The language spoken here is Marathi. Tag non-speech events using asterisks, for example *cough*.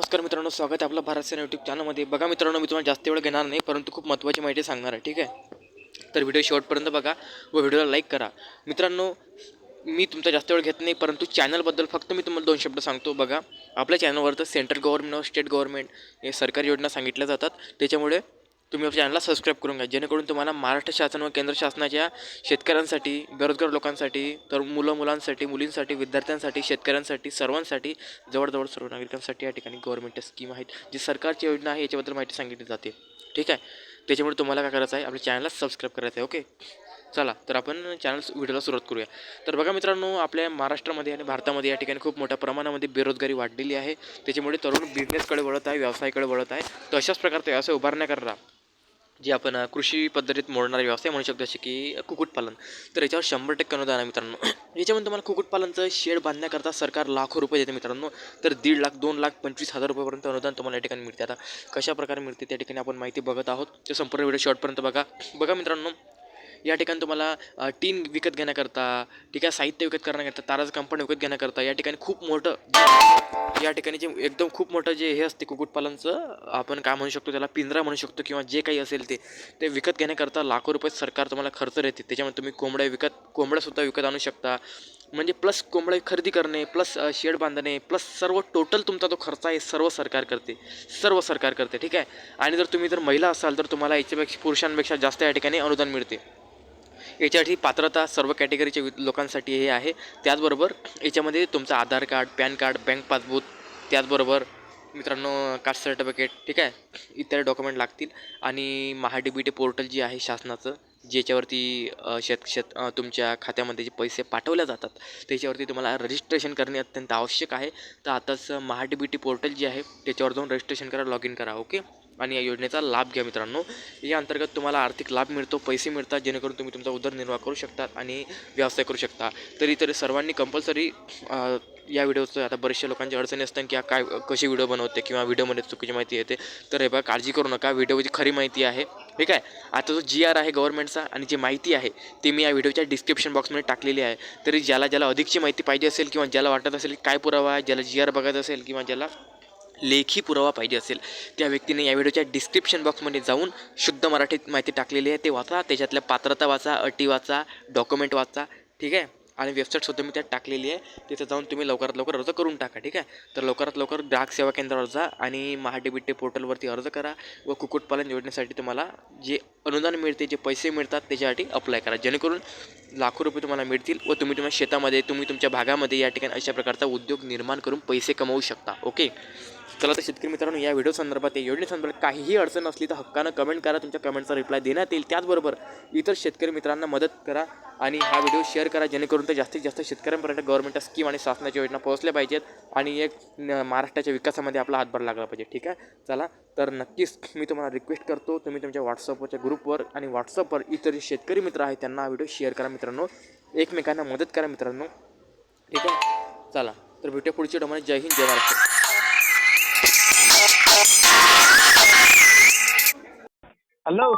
नमस्कार मित्रांनो स्वागत आहे आपलं भारत सेना यूट्यूब चॅनलमध्ये बघा मित्रांनो मी तुम्हाला जास्त वेळ घेणार नाही परंतु खूप महत्त्वाची माहिती सांगणार आहे ठीक आहे? तर व्हिडिओ शेवटपर्यंत बघा व व्हिडिओला लाईक करा. मित्रांनो मी तुमचा जास्त वेळ घेत नाही परंतु चॅनलबद्दल फक्त मी तुम्हाला दोन शब्द सांगतो बघा. आपल्या चॅनलवर तर सेंट्रल गव्हर्नमेंट व स्टेट गव्हर्नमेंट हे सरकारी योजना सांगितल्या जातात. त्याच्यामुळे तुम्ही आपल्या चॅनलला सबस्क्राईब करून घ्या. जेणेकरून तुम्हाला महाराष्ट्र शासन व केंद्र शासनाच्या शेतकऱ्यांसाठी बेरोजगार लोकांसाठी तर मुलं मुलांसाठी मुलींसाठी विद्यार्थ्यांसाठी शेतकऱ्यांसाठी सर्वांसाठी जवळजवळ सर्व नागरिकांसाठी या ठिकाणी गव्हर्नमेंटच्या स्कीम आहेत जी सरकारची योजना आहे याच्याबद्दल माहिती सांगितली जाते. ठीक आहे? त्याच्यामुळे तुम्हाला काय करायचं आहे आपल्या चॅनलला सबस्क्राईब करायचं आहे ओके चला तर आपण चॅनल व्हिडिओला सुरुवात करूया. तर बघा मित्रांनो आपल्या महाराष्ट्रामध्ये आणि भारतामध्ये या ठिकाणी खूप मोठ्या प्रमाणामध्ये बेरोजगारी वाढलेली आहे. त्याच्यामुळे तरुण बिझनेसकडे वळत आहे व्यवसायाकडे वळत आहे. तर अशाच प्रकारचा व्यवसाय उभारण्याकरता जे आपण कृषी पद्धतीत मोडणारे व्यवसाय म्हणू शकतो जसे की कुक्कुटपालन. तर याच्यावर शंभर टक्के अनुदान आहे मित्रांनो. *clears throat* याच्यामध्ये तुम्हाला कुक्कुटपालनचं शेड बांधण्याकरता सरकार लाखो रुपये देते मित्रांनो. तर दीड लाख दोन लाख पंचवीस हजार रुपयापर्यंत अनुदान तुम्हाला या ठिकाणी मिळते. आता कशा प्रकारे मिळते त्या ठिकाणी आपण माहिती बघत आहोत. ते संपूर्ण व्हिडिओ शॉर्टपर्यंत बघा. बघा मित्रांनो या ठिकाणी तुम्हाला टीन विकत घेण्याकरता ठीक आहे साहित्य विकत करण्याकरता ताराज कंपनी विकत घेण्याकरता या ठिकाणी खूप मोठं म्हणजे या ठिकाणी जे एकदम खूप मोठं जे हे असते कुक्कुटपालनचं आपण काय म्हणू शकतो त्याला पिंजरा म्हणू शकतो किंवा जे काही असेल ते ते विकत घेण्याकरता लाखो रुपये सरकार तुम्हाला खर्च देते. त्याच्यामुळे तुम्ही कोंबड्या विकत कोंबड्यासुद्धा विकत आणू शकता. म्हणजे प्लस कोंबड्या खरेदी करणे प्लस शेड बांधणे प्लस सर्व टोटल तुमचा जो खर्च आहे सर्व सरकार करते. सर्व सरकार करते ठीक आहे? आणि जर तुम्ही जर महिला असाल तर तुम्हाला याच्यापेक्षा पुरुषांपेक्षा जास्त या ठिकाणी अनुदान मिळते. याच्यासाठी पात्रता सर्व कॅटेगरीच्या लोकांसाठी हे आहे. त्याचबरोबर याच्यामध्ये तुमचं Aadhaar card PAN card bank passbook त्याचबरोबर मित्रांनो कास्ट सर्टिफिकेट ठीक आहे? इत्यादी डॉक्युमेंट लागतील. आणि महाडीबीटी बी टी पोर्टल जे आहे शासनाचं ज्याच्यावरती शेत शेत तुमच्या खात्यामध्ये जे पैसे पाठवल्या जातात त्याच्यावरती तुम्हाला रजिस्ट्रेशन करणे अत्यंत आवश्यक आहे. तर आताच महाडीबीटी बी टी पोर्टल जे आहे त्याच्यावर जाऊन रजिस्ट्रेशन करा लॉग इन करा ओके? आणि या योजनेचा लाभ घ्या मित्रांनो. या अंतर्गत तुम्हाला आर्थिक लाभ मिळतो पैसे मिळतात जेणेकरून तुम्ही तुमचा उदरनिर्वाह करू शकतात आणि व्यवसाय करू शकता. तरी तरी सर्वांनी कंपल्सरी या व्हिडिओचं आता बरेचशा लोकांची अडचणी असतात की हा काय कशी व्हिडिओ बनवते किंवा व्हिडिओमध्ये चुकीची माहिती येते. तर हे बघा काळजी करू नका व्हिडिओची खरी माहिती आहे. ठीक आहे आता जो जी आर आहे गव्हर्नमेंटचा आणि जी माहिती आहे ती मी या व्हिडिओच्या डिस्क्रिप्शन बॉक्समध्ये टाकलेली आहे. तरी ज्याला ज्याला अधिकची माहिती पाहिजे असेल किंवा ज्याला वाटत असेल की काय पुरावा आहे ज्याला जी आर बघत असेल किंवा ज्याला लेखी पुरावा पाहिजे असेल त्या व्यक्तीने या व्हिडिओच्या डिस्क्रिप्शन बॉक्समध्ये जाऊन शुद्ध मराठीत माहिती टाकलेली आहे ते वाचा. त्याच्यातल्या पात्रता वाचा अटी वाचा डॉक्युमेंट वाचा ठीक आहे? आणि वेबसाईटसुद्धा मी त्यात टाकलेली आहे. तिथं जाऊन तुम्ही लवकरात लवकर अर्ज करून टाका ठीक आहे? तर लवकरात लवकर ग्राहक सेवा केंद्रावर जा आणि महाडीबीटी पोर्टलवरती अर्ज करा व कुक्कुटपालन योजनेसाठी तुम्हाला जे अनुदान मिळते जे पैसे मिळतात त्याच्यासाठी अप्लाय करा. जेणेकरून लाखो रुपये तुम्हाला मिळतील व तुम्ही तुमच्या शेतामध्ये तुम्ही तुमच्या भागामध्ये या ठिकाणी अशा प्रकारचा उद्योग निर्माण करून पैसे कमवू शकता ओके? चला तर शेतकरी मित्रांनो या व्हिडिओ संदर्भात या योजनेसंदर्भात काहीही अडचण असली तर हक्कानं कमेंट करा तुमच्या कमेंटचा रिप्लाय देण्यात येईल. त्याचबरोबर इतर शेतकरी मित्रांना मदत करा आणि हा व्हिडिओ शेअर करा जेणेकरून ते जास्तीत जास्त शेतकऱ्यांपर्यंत गव्हर्नमेंटच्या स्कीम आणि शासनाच्या योजना पोहोचल्या पाहिजेत आणि एक न- महाराष्ट्राच्या विकासामध्ये आपला हातभार लागला पाहिजे. ठीक आहे? चला तर नक्कीच मी तुम्हाला रिक्वेस्ट करतो तुम्ही तुमच्या व्हॉट्सअपवरच्या ग्रुपवर आणि व्हॉट्सअपवर इतर जे शेतकरी मित्र आहेत त्यांना हा व्हिडिओ शेअर करा मित्रांनो. एकमेकांना मदत करा मित्रांनो. ठीक आहे? चला तर भेटूया पुढच्या डोमाने जय हिंद जय महाराष्ट्र. Hello.